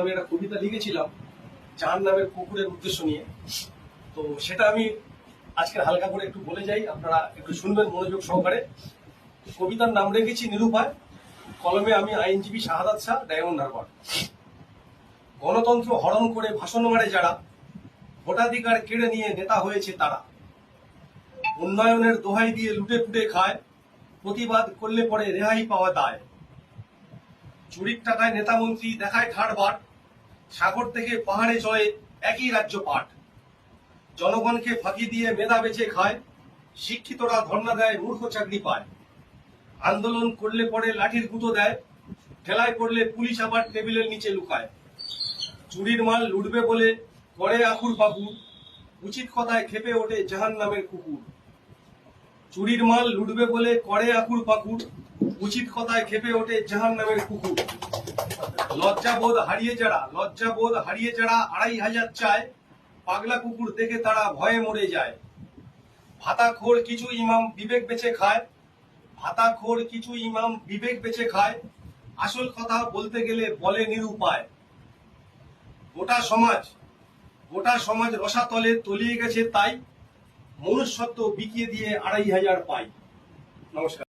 আমি একটা কবিতা লিখেছিলাম চার নামের কুকুরের উদ্দেশ্য নিয়ে। তো সেটা আমি আজকে হালকা করে একটু বলে যাই, আপনারা একটু শুনবেন মনোযোগ সহকারে। কবিতার নাম রেখেছি নিরুপায়, কলমে আমি আইনজীবী শাহাদাত শাহ, ডায়মন্ড হারবার। গণতন্ত্র হরণ করে ভাষণ মারে যারা, ভোটাধিকার কেড়ে নিয়ে নেতা হয়েছে তারা। উন্নয়নের দোহাই দিয়ে লুটে পুটে খায়, প্রতিবাদ করলে পরে রেহাই পাওয়া দায়। চুরির টাকায় নেতামন্ত্রী দেখায় ঠাড়বার সাগর থেকে পাহাড়ে চলে একই রাজ্য পাঠ জনগণকে ফাঁকি দিয়ে মেধা বেচে খায়, শিক্ষিতরা ধর্ণা দেয়, মূর্খ চাকরি পায়। আন্দোলন করলে পরে লাঠির গুঁতো দেয়, ঠেলায় পড়লে পুলিশ আবার টেবিলের নিচে লুকায়। চুরির মাল লুটবে বলে করে আকুর বাকুর উচিত কথায় খেপে ওঠে জাহান নামের কুকুর। চুরির মাল লুটবে বলে করে আকুর পাকুর উচিত কথায় খেপে ওঠে জাহান নামের কুকুর। লজ্জাবোধ হারিয়ে যারা, লজ্জাবোধ হারিয়ে যারা আড়াই হাজার চায়, পাগলা কুকুর দেখে তারা ভয়ে মরে যায়। ভাতাখোর কিছু ইমাম বিবেক বেচে খায়, ভাতাখোর কিছু ইমাম বিবেক বেচে খায়। আসল কথা বলতে গেলে বলে নিরুপায়। গোটা সমাজ গোটা সমাজ রসাতলে তলিয়ে গেছে তাই মনুষ্যত্ব বিকিয়ে দিয়ে আড়াই হাজার পাই। নমস্কার।